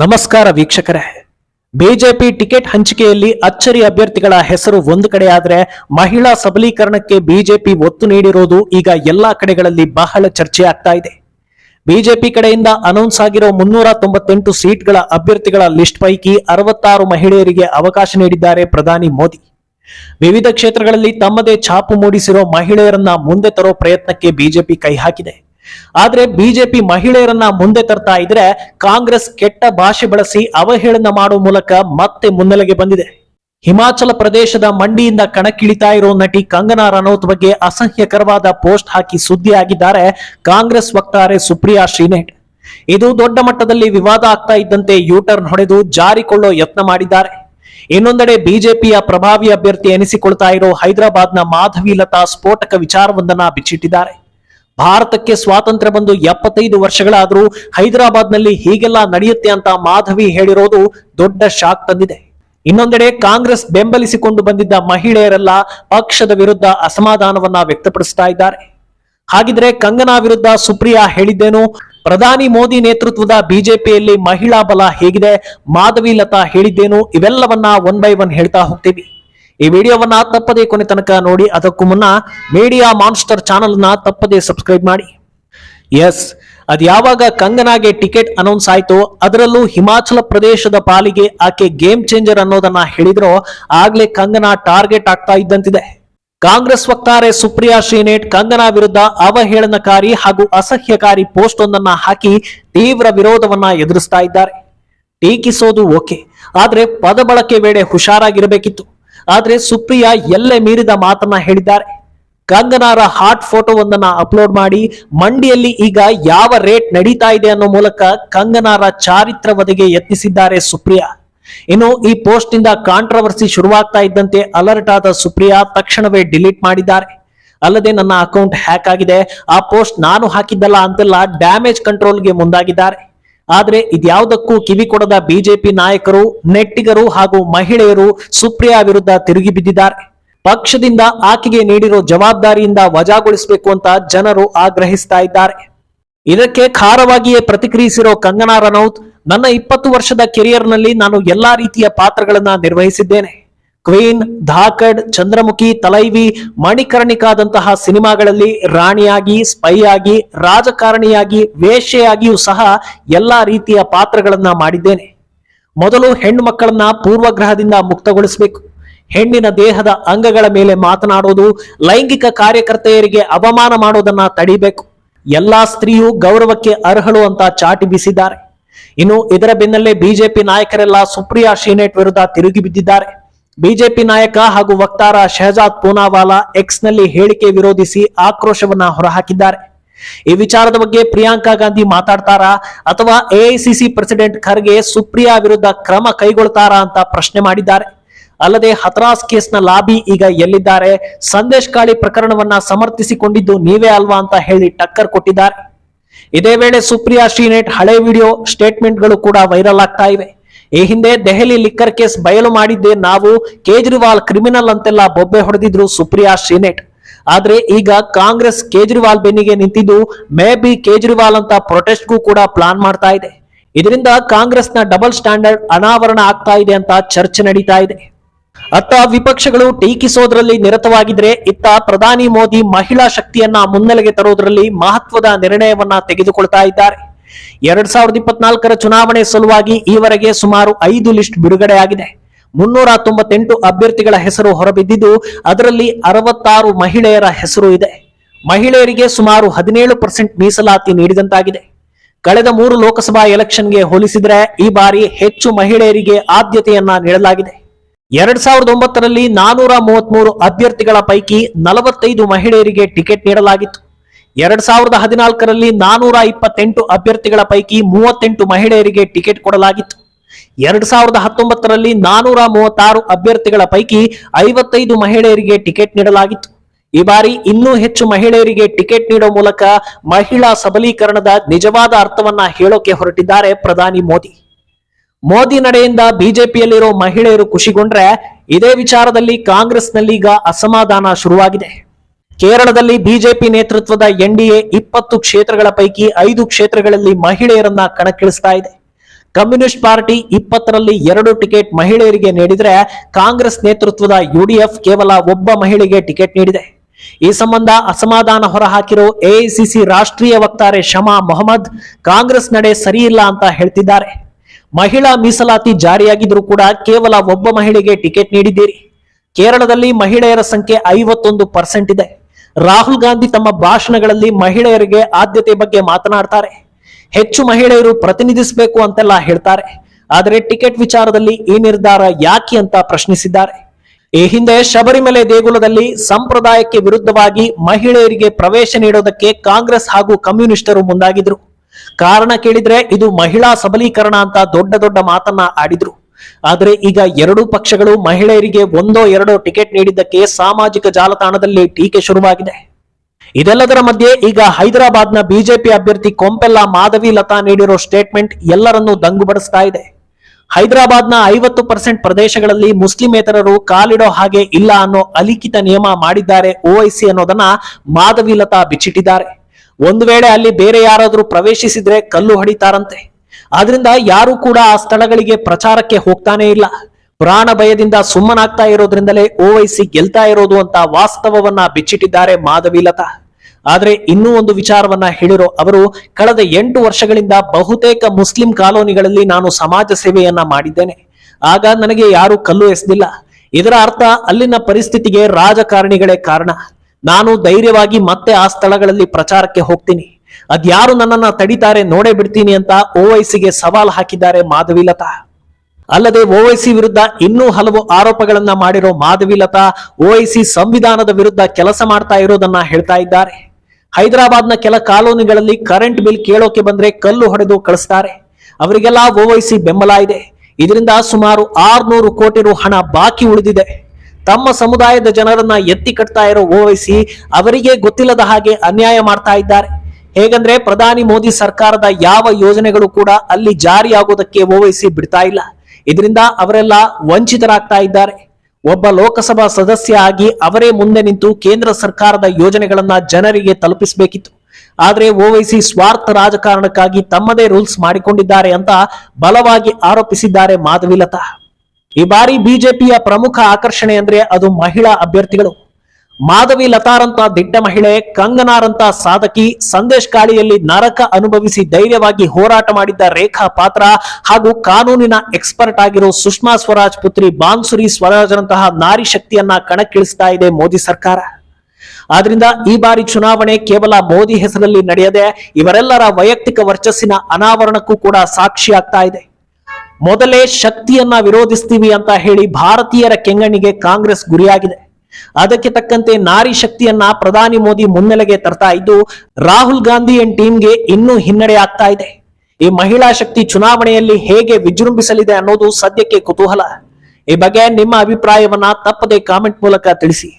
ನಮಸ್ಕಾರ ವೀಕ್ಷಕರೇ. BJP ticket ಹಂಚಿಕೆಯಲ್ಲಿ ಅಚ್ಚರಿ ಅಭ್ಯರ್ಥಿಗಳ ಹೆಸರು ಒಂದು ಕಡೆ ಮಹಿಳಾ ಸಬಲೀಕರಣಕ್ಕೆ ಬಿಜೆಪಿ ಒತ್ತು ನೀಡಿರೋದು ಈಗ ಎಲ್ಲಾ ಕಡೆಗಳಲ್ಲಿ ಬಹಳ ಚರ್ಚೆ ಆಗ್ತಾ ಇದೆ. ಬಿಜೆಪಿ ಕಡೆಯಿಂದ ಅನೌನ್ಸ್ ಆಗಿರೋ ಮುನ್ನೂರ ತೊಂಬತ್ತೆಂಟು ಸೀಟ್ಗಳ ಅಭ್ಯರ್ಥಿಗಳ ಲಿಸ್ಟ್ ಪೈಕಿ ಅರವತ್ತಾರು ಮಹಿಳೆಯರಿಗೆ ಅವಕಾಶ ನೀಡಿದ್ದಾರೆ ಪ್ರಧಾನಿ ಮೋದಿ. ವಿವಿಧ ಕ್ಷೇತ್ರಗಳಲ್ಲಿ ತಮ್ಮದೇ ಛಾಪು ಮೂಡಿಸಿರೋ ಮಹಿಳೆಯರನ್ನ ಮುಂದೆ ತರೋ ಪ್ರಯತ್ನಕ್ಕೆ ಬಿಜೆಪಿ ಕೈ ಹಾಕಿದೆ. ಆದ್ರೆ ಬಿಜೆಪಿ ಮಹಿಳೆಯರನ್ನ ಮುಂದೆ ತರ್ತಾ ಇದ್ರೆ ಕಾಂಗ್ರೆಸ್ ಕೆಟ್ಟ ಭಾಷೆ ಬಳಸಿ ಅವಹೇಳನ ಮಾಡುವ ಮೂಲಕ ಮತ್ತೆ ಮುನ್ನೆಲೆಗೆ ಬಂದಿದೆ. ಹಿಮಾಚಲ ಪ್ರದೇಶದ ಮಂಡಿಯಿಂದ ಕಣಕ್ಕಿಳಿತಾ ಇರೋ ನಟಿ ಕಂಗನಾ ರನೌತ್ ಬಗ್ಗೆ ಅಸಹ್ಯಕರವಾದ ಪೋಸ್ಟ್ ಹಾಕಿ ಸುದ್ದಿ ಆಗಿದ್ದಾರೆ ಕಾಂಗ್ರೆಸ್ ವಕ್ತಾರೆ ಸುಪ್ರಿಯಾ ಶ್ರೀನೇಟ್. ಇದು ದೊಡ್ಡ ಮಟ್ಟದಲ್ಲಿ ವಿವಾದ ಆಗ್ತಾ ಇದ್ದಂತೆ ಯೂಟರ್ನ್ ಹೊಡೆದು ಜಾರಿಕೊಳ್ಳೋ ಯತ್ನ ಮಾಡಿದ್ದಾರೆ. ಇನ್ನೊಂದೆಡೆ ಬಿಜೆಪಿಯ ಪ್ರಭಾವಿ ಅಭ್ಯರ್ಥಿ ಎನಿಸಿಕೊಳ್ತಾ ಇರೋ ಹೈದರಾಬಾದ್ನ ಮಾಧವಿ ಲತಾ ಸ್ಫೋಟಕ ವಿಚಾರವೊಂದನ್ನ ಬಿಚ್ಚಿಟ್ಟಿದ್ದಾರೆ. ಭಾರತಕ್ಕೆ ಸ್ವಾತಂತ್ರ್ಯ ಬಂದು ಎಪ್ಪತ್ತೈದು ವರ್ಷಗಳಾದರೂ ಹೈದರಾಬಾದ್ನಲ್ಲಿ ಹೀಗೆಲ್ಲ ನಡೆಯುತ್ತೆ ಅಂತ ಮಾಧವಿ ಹೇಳಿರೋದು ದೊಡ್ಡ ಶಾಕ್ ತಂದಿದೆ. ಇನ್ನೊಂದೆಡೆ ಕಾಂಗ್ರೆಸ್ ಬೆಂಬಲಿಸಿಕೊಂಡು ಬಂದಿದ್ದ ಮಹಿಳೆಯರೆಲ್ಲ ಪಕ್ಷದ ವಿರುದ್ಧ ಅಸಮಾಧಾನವನ್ನ ವ್ಯಕ್ತಪಡಿಸ್ತಾ ಇದ್ದಾರೆ. ಹಾಗಿದ್ರೆ ಕಂಗನಾ ವಿರುದ್ಧ ಸುಪ್ರಿಯಾ ಹೇಳಿದ್ದೇನು? ಪ್ರಧಾನಿ ಮೋದಿ ನೇತೃತ್ವದ ಬಿಜೆಪಿಯಲ್ಲಿ ಮಹಿಳಾ ಬಲ ಹೇಗಿದೆ? ಮಾಧವಿ ಲತಾ ಹೇಳಿದ್ದೇನು? ಇವೆಲ್ಲವನ್ನ ಒನ್ ಬೈ ಒನ್ ಹೇಳ್ತಾ ಹೋಗ್ತೀವಿ. ಈ ವಿಡಿಯೋವನ್ನ ತಪ್ಪದೆ ಕೊನೆ ತನಕ ನೋಡಿ, ಅದಕ್ಕೂ ಮುನ್ನ ಮೀಡಿಯಾ ಮಾನ್ಸ್ಟರ್ ಚಾನಲ್ನ ತಪ್ಪದೇ ಸಬ್ಸ್ಕ್ರೈಬ್ ಮಾಡಿ. ಎಸ್ ಅದ್ ಯಾವಾಗ ಕಂಗನಾಗೆ ಟಿಕೆಟ್ ಅನೌನ್ಸ್ ಆಯ್ತೋ, ಅದರಲ್ಲೂ ಹಿಮಾಚಲ ಪ್ರದೇಶದ ಪಾಲಿಗೆ ಆಕೆ ಗೇಮ್ ಚೇಂಜರ್ ಅನ್ನೋದನ್ನ ಹೇಳಿದ್ರೋ, ಆಗ್ಲೇ ಕಂಗನಾ ಟಾರ್ಗೆಟ್ ಆಗ್ತಾ ಇದ್ದಂತಿದೆ. ಕಾಂಗ್ರೆಸ್ ವಕ್ತಾರೆ ಸುಪ್ರಿಯಾ ಶ್ರೀನೇಟ್ ಕಂಗನಾ ವಿರುದ್ಧ ಅವಹೇಳನಕಾರಿ ಹಾಗೂ ಅಸಹ್ಯಕಾರಿ ಪೋಸ್ಟ್ ಒಂದನ್ನ ಹಾಕಿ ತೀವ್ರ ವಿರೋಧವನ್ನ ಎದುರಿಸ್ತಾ ಇದ್ದಾರೆ. ಟೀಕಿಸೋದು ಓಕೆ, ಆದ್ರೆ ಪದ ಬಳಕೆ ವೇಳೆ ಹುಷಾರಾಗಿರಬೇಕಿತ್ತು. ಆದ್ರೆ ಸುಪ್ರಿಯಾ ಎಲ್ಲೆ ಮೀರಿದ ಮಾತನ್ನ ಹೇಳಿದ್ದಾರೆ. ಕಂಗನಾರ ಹಾಟ್ ಫೋಟೋವೊಂದನ್ನ ಅಪ್ಲೋಡ್ ಮಾಡಿ ಮಂಡಿಯಲ್ಲಿ ಈಗ ಯಾವ ರೇಟ್ ನಡೀತಾ ಇದೆ ಅನ್ನೋ ಮೂಲಕ ಕಂಗನಾರ ಚಾರಿತ್ರ ವಧೆಗೆ ಯತ್ನಿಸಿದ್ದಾರೆ ಸುಪ್ರಿಯಾ. ಇನ್ನು ಈ ಪೋಸ್ಟ್ ಇಂದ ಕಾಂಟ್ರವರ್ಸಿ ಶುರುವಾಗ್ತಾ ಇದ್ದಂತೆ ಅಲರ್ಟ್ ಆದ ಸುಪ್ರಿಯಾ ತಕ್ಷಣವೇ ಡಿಲೀಟ್ ಮಾಡಿದ್ದಾರೆ. ಅಲ್ಲದೆ ನನ್ನ ಅಕೌಂಟ್ ಹ್ಯಾಕ್ ಆಗಿದೆ. ಆ ಪೋಸ್ಟ್ ನಾನು ಹಾಕಿದ್ದಲ್ಲ ಅಂತೆಲ್ಲ ಡ್ಯಾಮೇಜ್ ಕಂಟ್ರೋಲ್ಗೆ ಮುಂದಾಗಿದ್ದಾರೆ. ಆದ್ರೆ ಇದ್ಯಾವುದಕ್ಕೂ ಕಿವಿ ಕೊಡದ ಬಿಜೆಪಿ ನಾಯಕರು, ನೆಟ್ಟಿಗರು ಹಾಗೂ ಮಹಿಳೆಯರು ಸುಪ್ರಿಯಾ ವಿರುದ್ಧ ತಿರುಗಿ ಬಿದ್ದಿದ್ದಾರೆ. ಪಕ್ಷದಿಂದ ಆಕೆಗೆ ನೀಡಿರೋ ಜವಾಬ್ದಾರಿಯಿಂದ ವಜಾಗೊಳಿಸಬೇಕು ಅಂತ ಜನರು ಆಗ್ರಹಿಸ್ತಾ ಇದ್ದಾರೆ. ಇದಕ್ಕೆ ಖಾರವಾಗಿಯೇ ಪ್ರತಿಕ್ರಿಯಿಸಿರೋ ಕಂಗನಾ ರನೌತ್, ನನ್ನ ಇಪ್ಪತ್ತು ವರ್ಷದ ಕೆರಿಯರ್ನಲ್ಲಿ ನಾನು ಎಲ್ಲಾ ರೀತಿಯ ಪಾತ್ರಗಳನ್ನ ನಿರ್ವಹಿಸಿದ್ದೇನೆ. ಕ್ವೀನ್, ಧಾಕಡ್, ಚಂದ್ರಮುಖಿ, ತಲೈವಿ, ಮಣಿಕರ್ಣಿಕಾದಂತಹ ಸಿನಿಮಾಗಳಲ್ಲಿ ರಾಣಿಯಾಗಿ ಸ್ಪೈ ಆಗಿ ರಾಜಕಾರಣಿಯಾಗಿ, ವೇಶ್ಯೆಯಾಗಿಯೂ ಸಹ ಎಲ್ಲಾ ರೀತಿಯ ಪಾತ್ರಗಳನ್ನ ಮಾಡಿದ್ದೇನೆ. ಮೊದಲು ಹೆಣ್ಣು ಮಕ್ಕಳನ್ನ ಪೂರ್ವಗ್ರಹದಿಂದ ಮುಕ್ತಗೊಳಿಸಬೇಕು. ಹೆಣ್ಣಿನ ದೇಹದ ಅಂಗಗಳ ಮೇಲೆ ಮಾತನಾಡೋದು, ಲೈಂಗಿಕ ಕಾರ್ಯಕರ್ತೆಯರಿಗೆ ಅವಮಾನ ಮಾಡೋದನ್ನ ತಡಿಬೇಕು. ಎಲ್ಲಾ ಸ್ತ್ರೀಯು ಗೌರವಕ್ಕೆ ಅರ್ಹಳು ಅಂತ ಚಾಟಿ ಬೀಸಿದ್ದಾರೆ. ಇನ್ನು ಇದರ ಬೆನ್ನಲ್ಲೇ ಬಿಜೆಪಿ ನಾಯಕರೆಲ್ಲ ಸುಪ್ರಿಯಾ, ಶ್ರೀನೇಟ್ ವಿರುದ್ಧ ತಿರುಗಿ ಬಿದ್ದಿದ್ದಾರೆ. ಬಿಜೆಪಿ ನಾಯಕ ಹಾಗೂ ವಕ್ತಾರ ಶಹಜಾದ್ ಪೂನಾವಾಲಾ ಎಕ್ಸ್ನಲ್ಲಿ ಹೇಳಿಕೆ ವಿರೋಧಿಸಿ ಆಕ್ರೋಶವನ್ನ ಹೊರಹಾಕಿದ್ದಾರೆ. ಈ ವಿಚಾರದ ಬಗ್ಗೆ ಪ್ರಿಯಾಂಕಾ ಗಾಂಧಿ ಮಾತಾಡ್ತಾರಾ ಅಥವಾ ಎಐಸಿಸಿ ಪ್ರೆಸಿಡೆಂಟ್ ಖರ್ಗೆ ಸುಪ್ರಿಯಾ ವಿರುದ್ಧ ಕ್ರಮ ಕೈಗೊಳ್ತಾರಾ ಅಂತ ಪ್ರಶ್ನೆ ಮಾಡಿದ್ದಾರೆ. ಅಲ್ಲದೆ ಹತ್ರಾಸ್ ಕೇಸ್ನ ಲಾಬಿ ಈಗ ಎಲ್ಲಿದ್ದಾರೆ? ಸಂದೇಶ್ ಕಾಳಿ ಪ್ರಕರಣವನ್ನ ಸಮರ್ಥಿಸಿಕೊಂಡಿದ್ದು ನೀವೇ ಅಲ್ವಾ ಅಂತ ಹೇಳಿ ಟಕ್ಕರ್ ಕೊಟ್ಟಿದ್ದಾರೆ. ಇದೇ ವೇಳೆ ಸುಪ್ರಿಯಾ ಶ್ರೀನೇಟ್ ಹಳೆ ವಿಡಿಯೋ ಸ್ಟೇಟ್ಮೆಂಟ್ಗಳು ಕೂಡ ವೈರಲ್ ಆಗ್ತಾ ಇವೆ. ಈ ಹಿಂದೆ ದೆಹಲಿ ಲಿಕ್ಕರ್ ಕೇಸ್ ಬಯಲು ಮಾಡಿದ್ದೆ ನಾವು ಕೇಜ್ರಿವಾಲ್ ಕ್ರಿಮಿನಲ್ ಅಂತೆಲ್ಲ ಬೊಬ್ಬೆ ಹೊಡೆದಿದ್ರು ಸುಪ್ರಿಯಾ ಶ್ರೀನೆಟ್. ಆದ್ರೆ ಈಗ ಕಾಂಗ್ರೆಸ್ ಕೇಜ್ರಿವಾಲ್ ಬೆನ್ನಿಗೆ ನಿಂತಿದ್ದು ಮೇ ಬಿ ಕೇಜ್ರಿವಾಲ್ ಅಂತ ಪ್ರೊಟೆಸ್ಟ್ಗೂ ಕೂಡ ಪ್ಲಾನ್ ಮಾಡ್ತಾ ಇದೆ. ಇದರಿಂದ ಕಾಂಗ್ರೆಸ್ನ ಡಬಲ್ ಸ್ಟ್ಯಾಂಡರ್ಡ್ ಅನಾವರಣ ಆಗ್ತಾ ಇದೆ ಅಂತ ಚರ್ಚೆ ನಡೀತಾ ಇದೆ. ಅತ್ತ ವಿಪಕ್ಷಗಳು ಟೀಕಿಸೋದ್ರಲ್ಲಿ ನಿರತವಾಗಿದ್ರೆ ಇತ್ತ ಪ್ರಧಾನಿ ಮೋದಿ ಮಹಿಳಾ ಶಕ್ತಿಯನ್ನ ಮುನ್ನೆಲೆಗೆ ತರೋದ್ರಲ್ಲಿ ಮಹತ್ವದ ನಿರ್ಣಯವನ್ನ ತೆಗೆದುಕೊಳ್ತಾ ಇದ್ದಾರೆ. ಎರಡ್ ಸಾವಿರದ ಇಪ್ಪತ್ನಾಲ್ಕರ ಚುನಾವಣೆ ಸಲುವಾಗಿ ಈವರೆಗೆ ಸುಮಾರು ಐದು ಲಿಸ್ಟ್ ಬಿಡುಗಡೆಯಾಗಿದೆ. ಮುನ್ನೂರ ತೊಂಬತ್ತೆಂಟು ಅಭ್ಯರ್ಥಿಗಳ ಹೆಸರು ಹೊರಬಿದ್ದಿದ್ದು, ಅದರಲ್ಲಿ ಅರವತ್ತಾರು ಮಹಿಳೆಯರ ಹೆಸರು ಇದೆ. ಮಹಿಳೆಯರಿಗೆ ಸುಮಾರು ಹದಿನೇಳು ಪರ್ಸೆಂಟ್ ಮೀಸಲಾತಿ ನೀಡಿದಂತಾಗಿದೆ. ಕಳೆದ ಮೂರು ಲೋಕಸಭಾ ಎಲೆಕ್ಷನ್ಗೆ ಹೋಲಿಸಿದರೆ ಈ ಬಾರಿ ಹೆಚ್ಚು ಮಹಿಳೆಯರಿಗೆ ಆದ್ಯತೆಯನ್ನ ನೀಡಲಾಗಿದೆ. ಎರಡ್ ಸಾವಿರದ ಒಂಬತ್ತರಲ್ಲಿ ನಾನೂರ ಮೂವತ್ಮೂರು ಅಭ್ಯರ್ಥಿಗಳ ಪೈಕಿ ನಲವತ್ತೈದು ಮಹಿಳೆಯರಿಗೆ ಟಿಕೆಟ್ ನೀಡಲಾಗಿತ್ತು. ಎರಡ್ ಸಾವಿರದ ಹದಿನಾಲ್ಕರಲ್ಲಿ ನಾನೂರ ಇಪ್ಪತ್ತೆಂಟು ಅಭ್ಯರ್ಥಿಗಳ ಪೈಕಿ ಮೂವತ್ತೆಂಟು ಮಹಿಳೆಯರಿಗೆ ಟಿಕೆಟ್ ಕೊಡಲಾಗಿತ್ತು. ಎರಡ್ ಸಾವಿರದ ಹತ್ತೊಂಬತ್ತರಲ್ಲಿ ನಾನೂರ ಮೂವತ್ತಾರು ಅಭ್ಯರ್ಥಿಗಳ ಪೈಕಿ ಐವತ್ತೈದು ಮಹಿಳೆಯರಿಗೆ ಟಿಕೆಟ್ ನೀಡಲಾಗಿತ್ತು. ಈ ಬಾರಿ ಇನ್ನೂ ಹೆಚ್ಚು ಮಹಿಳೆಯರಿಗೆ ಟಿಕೆಟ್ ನೀಡುವ ಮೂಲಕ ಮಹಿಳಾ ಸಬಲೀಕರಣದ ನಿಜವಾದ ಅರ್ಥವನ್ನ ಹೇಳೋಕೆ ಹೊರಟಿದ್ದಾರೆ ಪ್ರಧಾನಿ ಮೋದಿ. ಮೋದಿ ನಡೆಯಿಂದ ಬಿಜೆಪಿಯಲ್ಲಿರೋ ಮಹಿಳೆಯರು ಖುಷಿಗೊಂಡ್ರೆ ಇದೇ ವಿಚಾರದಲ್ಲಿ ಕಾಂಗ್ರೆಸ್ನಲ್ಲೀಗ ಅಸಮಾಧಾನ ಶುರುವಾಗಿದೆ. ಕೇರಳದಲ್ಲಿ ಬಿಜೆಪಿ ನೇತೃತ್ವದ ಎನ್ಡಿಎ ಇಪ್ಪತ್ತು ಕ್ಷೇತ್ರಗಳ ಪೈಕಿ ಐದು ಕ್ಷೇತ್ರಗಳಲ್ಲಿ ಮಹಿಳೆಯರನ್ನ ಕಣಕ್ಕಿಳಿಸ್ತಾ ಇದೆ. ಕಮ್ಯುನಿಸ್ಟ್ ಪಾರ್ಟಿ ಇಪ್ಪತ್ತರಲ್ಲಿ ಎರಡು ಟಿಕೆಟ್ ಮಹಿಳೆಯರಿಗೆ ನೀಡಿದ್ರೆ ಕಾಂಗ್ರೆಸ್ ನೇತೃತ್ವದ ಯುಡಿಎಫ್ ಕೇವಲ ಒಬ್ಬ ಮಹಿಳೆಗೆ ಟಿಕೆಟ್ ನೀಡಿದೆ. ಈ ಸಂಬಂಧ ಅಸಮಾಧಾನ ಹೊರಹಾಕಿರೋ ಎಐಸಿಸಿ ರಾಷ್ಟ್ರೀಯ ವಕ್ತಾರೆ ಶಮಾ ಮೊಹಮ್ಮದ್ ಕಾಂಗ್ರೆಸ್ ನಡೆ ಸರಿಯಿಲ್ಲ ಅಂತ ಹೇಳ್ತಿದ್ದಾರೆ. ಮಹಿಳಾ ಮೀಸಲಾತಿ ಜಾರಿಯಾಗಿದ್ರೂ ಕೂಡ ಕೇವಲ ಒಬ್ಬ ಮಹಿಳೆಗೆ ಟಿಕೆಟ್ ನೀಡಿದ್ದೀರಿ. ಕೇರಳದಲ್ಲಿ ಮಹಿಳೆಯರ ಸಂಖ್ಯೆ ಐವತ್ತೊಂದು ಪರ್ಸೆಂಟ್ ಇದೆ. ರಾಹುಲ್ ಗಾಂಧಿ ತಮ್ಮ ಭಾಷಣಗಳಲ್ಲಿ ಮಹಿಳೆಯರಿಗೆ ಆದ್ಯತೆ ಬಗ್ಗೆ ಮಾತನಾಡ್ತಾರೆ. ಹೆಚ್ಚು ಮಹಿಳೆಯರು ಪ್ರತಿನಿಧಿಸಬೇಕು ಅಂತೆಲ್ಲ ಹೇಳ್ತಾರೆ. ಆದರೆ ಟಿಕೆಟ್ ವಿಚಾರದಲ್ಲಿ ಈ ನಿರ್ಧಾರ ಯಾಕೆ ಅಂತ ಪ್ರಶ್ನಿಸಿದ್ದಾರೆ. ಈ ಹಿಂದೆ ಶಬರಿಮಲೆ ದೇಗುಲದಲ್ಲಿ ಸಂಪ್ರದಾಯಕ್ಕೆ ವಿರುದ್ಧವಾಗಿ ಮಹಿಳೆಯರಿಗೆ ಪ್ರವೇಶ ನೀಡೋದಕ್ಕೆ ಕಾಂಗ್ರೆಸ್ ಹಾಗೂ ಕಮ್ಯುನಿಸ್ಟರು ಮುಂದಾಗಿದ್ರು. ಕಾರಣ ಕೇಳಿದ್ರೆ ಇದು ಮಹಿಳಾ ಸಬಲೀಕರಣ ಅಂತ ದೊಡ್ಡ ದೊಡ್ಡ ಮಾತನ್ನ ಆಡಿದ್ರು. ಆದರೆ ಈಗ ಎರಡೂ ಪಕ್ಷಗಳು ಮಹಿಳೆಯರಿಗೆ ಒಂದೋ ಎರಡೋ ಟಿಕೆಟ್ ನೀಡಿದ್ದಕ್ಕೆ ಸಾಮಾಜಿಕ ಜಾಲತಾಣದಲ್ಲಿ ಟೀಕೆ ಶುರುವಾಗಿದೆ. ಇದೆಲ್ಲದರ ಮಧ್ಯೆ ಈಗ ಹೈದರಾಬಾದ್ನ ಬಿಜೆಪಿ ಅಭ್ಯರ್ಥಿ ಕೊಂಪೆಲ್ಲ ಮಾಧವಿ ಲತಾ ನೀಡಿರೋ ಸ್ಟೇಟ್ಮೆಂಟ್ ಎಲ್ಲರನ್ನೂ ದಂಗುಬಡಿಸ್ತಾ ಇದೆ. ಹೈದರಾಬಾದ್ನ ಐವತ್ತು ಪರ್ಸೆಂಟ್ ಪ್ರದೇಶಗಳಲ್ಲಿ ಮುಸ್ಲಿಮೇತರರು ಕಾಲಿಡೋ ಹಾಗೆ ಇಲ್ಲ ಅನ್ನೋ ಅಲಿಖಿತ ನಿಯಮ ಮಾಡಿದ್ದಾರೆ ಓಐಸಿ ಅನ್ನೋದನ್ನ ಮಾಧವಿ ಲತಾ ಬಿಚ್ಚಿಟ್ಟಿದ್ದಾರೆ. ಒಂದು ವೇಳೆ ಅಲ್ಲಿ ಬೇರೆ ಯಾರಾದರೂ ಪ್ರವೇಶಿಸಿದ್ರೆ ಕಲ್ಲು ಹೊಡಿತಾರಂತೆ. ಆದ್ರಿಂದ ಯಾರು ಕೂಡ ಆ ಸ್ಥಳಗಳಿಗೆ ಪ್ರಚಾರಕ್ಕೆ ಹೋಗ್ತಾನೆ ಇಲ್ಲ. ಪ್ರಾಣ ಭಯದಿಂದ ಸುಮ್ಮನಾಗ್ತಾ ಇರೋದ್ರಿಂದಲೇ ಓವೈಸಿ ಗೆಲ್ತಾ ಇರೋದು ಅಂತ ವಾಸ್ತವವನ್ನ ಬಿಚ್ಚಿಟ್ಟಿದ್ದಾರೆ ಮಾಧವಿ ಲತಾ. ಆದ್ರೆ ಇನ್ನೂ ಒಂದು ವಿಚಾರವನ್ನ ಹೇಳಿರೋ ಅವರು, ಕಳೆದ ಎಂಟು ವರ್ಷಗಳಿಂದ ಬಹುತೇಕ ಮುಸ್ಲಿಂ ಕಾಲೋನಿಗಳಲ್ಲಿ ನಾನು ಸಮಾಜ ಸೇವೆಯನ್ನ ಮಾಡಿದ್ದೇನೆ. ಆಗ ನನಗೆ ಯಾರು ಕಲ್ಲು ಎಸೆದಿಲ್ಲ. ಇದರ ಅರ್ಥ ಅಲ್ಲಿನ ಪರಿಸ್ಥಿತಿಗೆ ರಾಜಕಾರಣಿಗಳೇ ಕಾರಣ. ನಾನು ಧೈರ್ಯವಾಗಿ ಮತ್ತೆ ಆ ಸ್ಥಳಗಳಲ್ಲಿ ಪ್ರಚಾರಕ್ಕೆ ಹೋಗ್ತೀನಿ. ಅದ್ಯಾರು ನನ್ನನ್ನ ತಡಿತಾರೆ ನೋಡೇ ಬಿಡ್ತೀನಿ ಅಂತ ಓವೈಸಿಗೆ ಸವಾಲ್ ಹಾಕಿದ್ದಾರೆ ಮಾಧವಿ ಲತಾ ಅಲ್ಲದೆ ಓವೈಸಿ ವಿರುದ್ಧ ಇನ್ನೂ ಹಲವು ಆರೋಪಗಳನ್ನ ಮಾಡಿರೋ ಮಾಧವಿ ಲತಾ ಓವೈಸಿ ಸಂವಿಧಾನದ ವಿರುದ್ಧ ಕೆಲಸ ಮಾಡ್ತಾ ಇರೋದನ್ನ ಹೇಳ್ತಾ ಇದ್ದಾರೆ. ಹೈದರಾಬಾದ್ನ ಕೆಲ ಕಾಲೋನಿಗಳಲ್ಲಿ ಕರೆಂಟ್ ಬಿಲ್ ಕೇಳೋಕೆ ಬಂದ್ರೆ ಕಲ್ಲು ಹೊಡೆದು ಕಳಿಸ್ತಾರೆ. ಅವರಿಗೆಲ್ಲ ಓವೈಸಿ ಬೆಂಬಲ ಇದೆ. ಇದರಿಂದ ಸುಮಾರು ಆರ್ನೂರು ಕೋಟಿ ರು ಹಣ ಬಾಕಿ ಉಳಿದಿದೆ. ತಮ್ಮ ಸಮುದಾಯದ ಜನರನ್ನ ಎತ್ತಿ ಕಟ್ತಾ ಇರೋ ಓವೈಸಿ ಅವರಿಗೆ ಗೊತ್ತಿಲ್ಲದ ಹಾಗೆ ಅನ್ಯಾಯ ಮಾಡ್ತಾ ಇದ್ದಾರೆ. ಹೇಗಂದ್ರೆ ಪ್ರಧಾನಿ ಮೋದಿ ಸರ್ಕಾರದ ಯಾವ ಯೋಜನೆಗಳು ಕೂಡ ಅಲ್ಲಿ ಜಾರಿಯಾಗೋದಕ್ಕೆ ಓವೈಸಿ ಬಿಡ್ತಾ ಇಲ್ಲ. ಇದರಿಂದ ಅವರೆಲ್ಲ ವಂಚಿತರಾಗ್ತಾ ಇದ್ದಾರೆ. ಒಬ್ಬ ಲೋಕಸಭಾ ಸದಸ್ಯ ಆಗಿ ಅವರೇ ಮುಂದೆ ನಿಂತು ಕೇಂದ್ರ ಸರ್ಕಾರದ ಯೋಜನೆಗಳನ್ನ ಜನರಿಗೆ ತಲುಪಿಸಬೇಕಿತ್ತು. ಆದ್ರೆ ಓವೈಸಿ ಸ್ವಾರ್ಥ ರಾಜಕಾರಣಕ್ಕಾಗಿ ತಮ್ಮದೇ ರೂಲ್ಸ್ ಮಾಡಿಕೊಂಡಿದ್ದಾರೆ ಅಂತ ಬಲವಾಗಿ ಆರೋಪಿಸಿದ್ದಾರೆ ಮಾಧವಿಲತಾ. ಈ ಬಾರಿ ಬಿಜೆಪಿಯ ಪ್ರಮುಖ ಆಕರ್ಷಣೆ ಅಂದ್ರೆ ಅದು ಮಹಿಳಾ ಅಭ್ಯರ್ಥಿಗಳು. ಮಾಧವಿ ಲತಾರಂತ ದಿಟ್ಟ ಮಹಿಳೆ, ಕಂಗನಾರಂತ ಸಾಧಕಿ, ಸಂದೇಶ್ ಕಾಳಿಯಲ್ಲಿ ನರಕ ಅನುಭವಿಸಿ ಧೈರ್ಯವಾಗಿ ಹೋರಾಟ ಮಾಡಿದ್ದ ರೇಖಾ ಪಾತ್ರ ಹಾಗೂ ಕಾನೂನಿನ ಎಕ್ಸ್ಪರ್ಟ್ ಆಗಿರೋ ಸುಷ್ಮಾ ಸ್ವರಾಜ್ ಪುತ್ರಿ ಬಾನ್ಸುರಿ ಸ್ವರಾಜ್ರಂತಹ ನಾರಿ ಶಕ್ತಿಯನ್ನ ಕಣಕ್ಕಿಳಿಸ್ತಾ ಇದೆ ಮೋದಿ ಸರ್ಕಾರ. ಆದ್ರಿಂದ ಈ ಬಾರಿ ಚುನಾವಣೆ ಕೇವಲ ಮೋದಿ ಹೆಸರಲ್ಲಿ ನಡೆಯದೆ, ಇವರೆಲ್ಲರ ವೈಯಕ್ತಿಕ ವರ್ಚಸ್ಸಿನ ಅನಾವರಣಕ್ಕೂ ಕೂಡ ಸಾಕ್ಷಿಯಾಗ್ತಾ ಇದೆ. ಮೊದಲೇ ಶಕ್ತಿಯನ್ನ ವಿರೋಧಿಸ್ತೀವಿ ಅಂತ ಹೇಳಿ ಭಾರತೀಯರ ಕೆಂಗಣ್ಣಿಗೆ ಕಾಂಗ್ರೆಸ್ ಗುರಿಯಾಗಿದೆ. ಅದಕ್ಕೆ ತಕ್ಕಂತೆ ನಾರಿ ಶಕ್ತಿಯನ್ನ ಪ್ರಧಾನಿ ಮೋದಿ ಮುನ್ನೆಲೆಗೆ ತರ್ತಾ ಇದ್ದು, ರಾಹುಲ್ ಗಾಂಧಿ ಅಂಡ್ ಟೀಮ್ಗೆ ಇನ್ನೂ ಹಿನ್ನಡೆ ಆಗ್ತಾ ಇದೆ. ಈ ಮಹಿಳಾ ಶಕ್ತಿ ಚುನಾವಣೆಯಲ್ಲಿ ಹೇಗೆ ವಿಜೃಂಭಿಸಲಿದೆ ಅನ್ನೋದು ಸದ್ಯಕ್ಕೆ ಕುತೂಹಲ. ಈ ಬಗ್ಗೆ ನಿಮ್ಮ ಅಭಿಪ್ರಾಯವನ್ನ ತಪ್ಪದೆ ಕಾಮೆಂಟ್ ಮೂಲಕ ತಿಳಿಸಿ.